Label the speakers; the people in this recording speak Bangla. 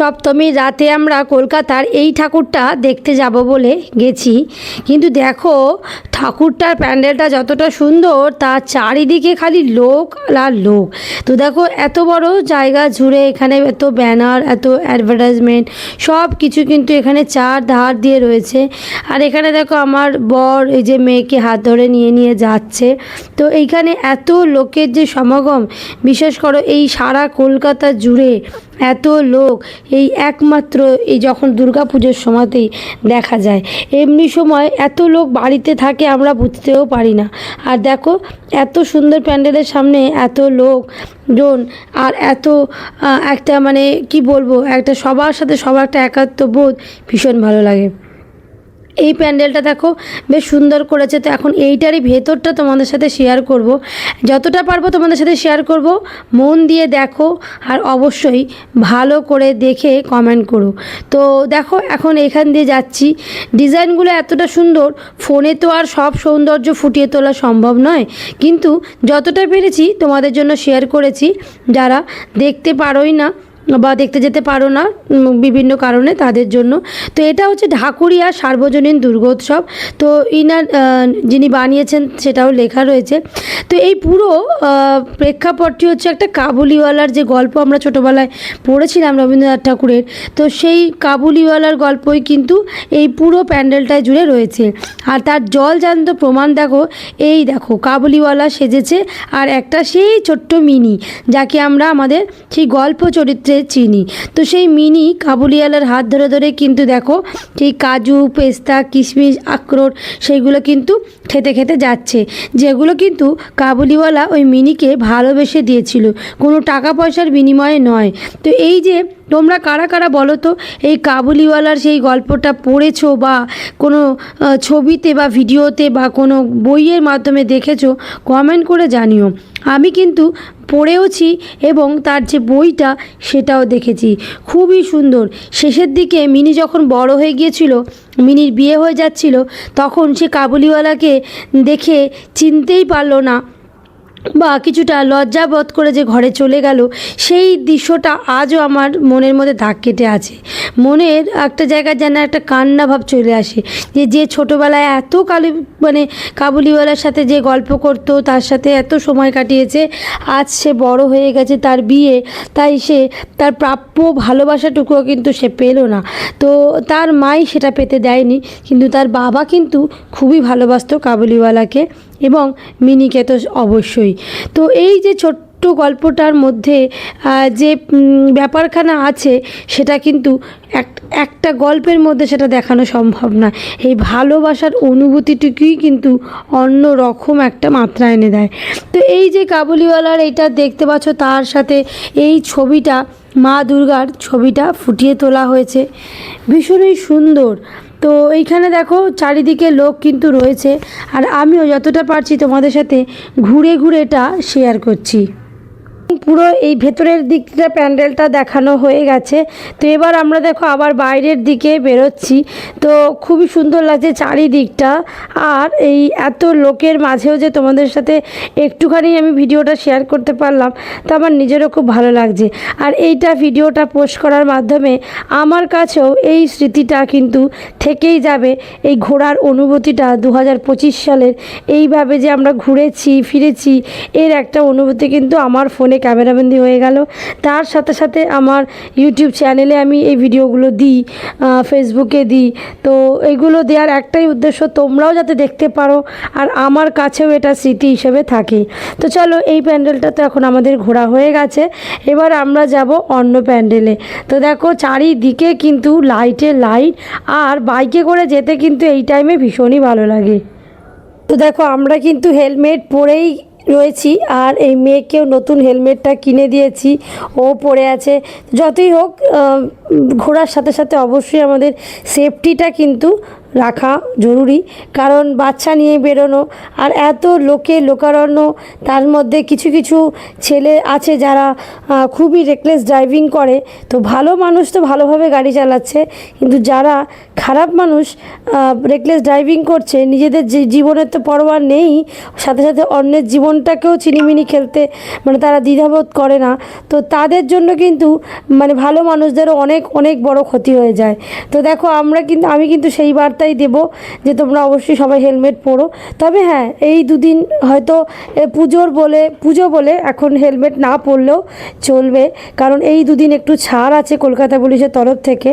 Speaker 1: সপ্তমীর রাতে আমরা কলকাতার এই ঠাকুরটা দেখতে যাব বলে গেছি। কিন্তু দেখো, ঠাকুরটার প্যান্ডেলটা যতটা সুন্দর, তার চারিদিকে খালি লোক আর লোক। তো দেখো, এত বড় জায়গা জুড়ে এখানে এত ব্যানার, এত অ্যাডভার্টাইজমেন্ট সব কিছু কিন্তু এখানে চার ধার দিয়ে রয়েছে। আর এখানে দেখো, আমার বর এই যে মেয়েকে হাত ধরে নিয়ে নিয়ে যাচ্ছে। তো এইখানে এত লোকের যে সমাগম, বিশেষ করো এই সারা কলকাতা জুড়ে এত লোক, এই একমাত্র এই যখন দুর্গা পুজোর সময়তেই দেখা যায়। এমনি সময় এত লোক বাড়িতে থাকে আমরা বুঝতেও পারি না। আর দেখো, এত সুন্দর প্যান্ডেলের সামনে এত লোক জন, আর এত একটা মানে কি বলব, একটা সবার সাথে সবার একটা একাত্ম বোধ ভীষণ ভালো লাগে। এই প্যান্ডেলটা দেখো, বেশ সুন্দর করেছে। তো এখন এইটারই ভেতরটা তোমাদের সাথে শেয়ার করব। যতটা পারব তোমাদের সাথে শেয়ার করব। মন দিয়ে দেখো আর অবশ্যই ভালো করে দেখে কমেন্ট করো। তো দেখো, এখন এখান দিয়ে যাচ্ছি। ডিজাইনগুলো এতটা সুন্দর, ফোনে তো আর সব সৌন্দর্য ফুটিয়ে তোলা সম্ভব নয়। কিন্তু যতটা পেরেছি তোমাদের জন্য শেয়ার করেছি। যারা দেখতে পারোই না বা দেখতে যেতে পারো না বিভিন্ন কারণে তাদের জন্য। তো এটা হচ্ছে ঢাকুরিয়া সার্বজনীন দুর্গোৎসব। তো ইনার যিনি বানিয়েছেন সেটাও লেখা রয়েছে। তো এই পুরো প্রেক্ষাপটটি হচ্ছে একটা কাবুলিওয়ালার যে গল্প আমরা ছোটোবেলায় পড়েছিলাম রবীন্দ্রনাথ ঠাকুরের। তো সেই কাবুলিওয়ালার গল্পই কিন্তু এই পুরো প্যান্ডেলটায় জুড়ে রয়েছে। আর তার জল জান্ত প্রমাণ দেখো, এই দেখো, কাবুলিওয়ালা সেজেছে আর একটা সেই ছোট্ট মিনি, যাকে আমরা আমাদের সেই গল্প চরিত্রে চিনি। তো সেই মিনি কাবুলিওয়ালার হাত ধরে ধরে কিন্তু দেখো সেই কাজু, পেস্তা, কিশমিশ, আখরোট সেইগুলো কিন্তু খেতে খেতে যাচ্ছে। যেগুলো কিন্তু কাবুলিওয়ালা ওই মিনিকে ভালোবেসে দিয়েছিল। কোনো টাকা পয়সার বিনিময়ে নয়। তো এই যে তোমরা কারা কারা বলো তো এই কাবুলিওয়ালার সেই গল্পটা পড়েছো বা কোনো ছবিতে বা ভিডিওতে বা কোনো বইয়ের মাধ্যমে দেখেছ কমেন্ট করে জানিও। আমি কিন্তু পড়েওছি এবং তার যে বইটা সেটাও দেখেছি। খুবই সুন্দর। শেষের দিকে মিনি যখন বড় হয়ে গিয়েছিল, মিনির বিয়ে হয়ে যাচ্ছিল, তখন সে কাবুলিওয়ালাকে দেখে চিনতেই পারল না বা কিছুটা লজ্জাবোধ করে যে ঘরে চলে গেল, সেই দৃশ্যটা আজও আমার মনের মধ্যে দাগ কেটে আছে। মনের একটা জায়গায় যেন একটা কান্না ভাব চলে আসে যে যে ছোটোবেলায় এত কালি মানে কাবুলিওয়ালার সাথে যে গল্প করতো, তার সাথে এত সময় কাটিয়েছে, আজ সে বড় হয়ে গেছে তার বিয়ে, তাই সে তার প্রাপ্য ভালোবাসাটুকুও কিন্তু সে পেল না। তো তার মাই সেটা পেতে দেয়নি, কিন্তু তার বাবা কিন্তু খুবই ভালোবাসতো কাবুলিওয়ালাকে। এবং মিনিকে তো অবশ্যই। তো এই যে ছোট্ট গল্পটার মধ্যে যে ব্যাপারখানা আছে, সেটা কিন্তু এক, একটা গল্পের মধ্যে সেটা দেখানো সম্ভব না। এই ভালোবাসার অনুভূতিটুকুই কিন্তু অন্য রকম একটা মাত্রা এনে দেয়। তো এই যে কাবুলিওয়ালার এইটা দেখতে পাচ্ছ, তার সাথে এই ছবিটা, মা দুর্গার ছবিটা ফুটিয়ে তোলা হয়েছে। ভীষণই সুন্দর। তো এইখানে দেখো চারিদিকে লোক কিন্তু রয়েছে। আর আমিও যতটা পারছি তোমাদের সাথে ঘুরে ঘুরে এটা শেয়ার করছি। পুরো এই ভেতরের দিকটা প্যান্ডেলটা দেখানো হয়ে গেছে। তো এবার আমরা দেখো আবার বাইরের দিকে বেরোচ্ছি। তো খুবই সুন্দর লাগছে চারিদিকটা। আর এই এত লোকের মাঝেও যে তোমাদের সাথে একটুখানি আমি ভিডিওটা শেয়ার করতে পারলাম, তো আমার নিজেরও খুব ভালো লাগছে। আর এইটা ভিডিওটা পোস্ট করার মাধ্যমে আমার কাছেও এই স্মৃতিটা কিন্তু থেকেই যাবে। এই ঘোরার অনুভূতিটা দু হাজার পঁচিশ সালের এইভাবে যে আমরা ঘুরেছি, ফিরেছি, এর একটা অনুভূতি কিন্তু আমার ফোনে ক্যামেরাবন্দি হয়ে গেল। তার সাথে সাথে আমার ইউটিউব চ্যানেলে আমি এই ভিডিওগুলো দিই ফেসবুকে দিই। তো এগুলো দেওয়ার একটাই উদ্দেশ্য, তোমরাও যাতে দেখতে পারো আর আমার কাছেও এটা স্মৃতি হিসেবে থাকে। তো চলো, এই প্যান্ডেলটা তো এখন আমাদের ঘোরা হয়ে গেছে। এবার আমরা যাব অন্য প্যান্ডেলে। তো দেখো, চারিদিকে কিন্তু লাইটে লাইট আর বাইকে করে যেতে কিন্তু এই টাইমে ভীষণই ভালো লাগে। তো দেখো, আমরা কিন্তু হেলমেট পরেই রয়েছি। আর এই মেয়েকেও নতুন হেলমেটটা কিনে দিয়েছি। ও পরে আছে। যতই হোক ঘোরার সাথে সাথে অবশ্যই আমাদের সেফটিটা কিন্তু রাখা জরুরি। কারণ বাচ্চা নিয়ে বেরোনো আর এত লোকে লোকারণ্য, তার মধ্যে কিছু কিছু ছেলে আছে যারা খুবই রেকলেস ড্রাইভিং করে। তো ভালো মানুষ তো ভালোভাবে গাড়ি চালাচ্ছে, কিন্তু যারা খারাপ মানুষ রেকলেস ড্রাইভিং করছে, নিজেদের জীবনের তো পরোয়া নেই, সাথে সাথে অন্যের জীবনটাকেও চিনিমিনি খেলতে মানে তারা দ্বিধাবোধ করে না। তো তাদের জন্য কিন্তু মানে ভালো মানুষদেরও অনেক অনেক বড় ক্ষতি হয়ে যায়। তো দেখো আমরা কিন্তু, আমি কিন্তু সেই বার্তাই দেব যে তোমরা অবশ্যই সবাই হেলমেট পরো। তবে হ্যাঁ এই দুদিন হয়তো পুজোর বলে, পুজো বলে এখন হেলমেট না পরলেও চলবে। কারণ এই দুদিন একটু ছাড় আছে কলকাতা পুলিশের তরফ থেকে।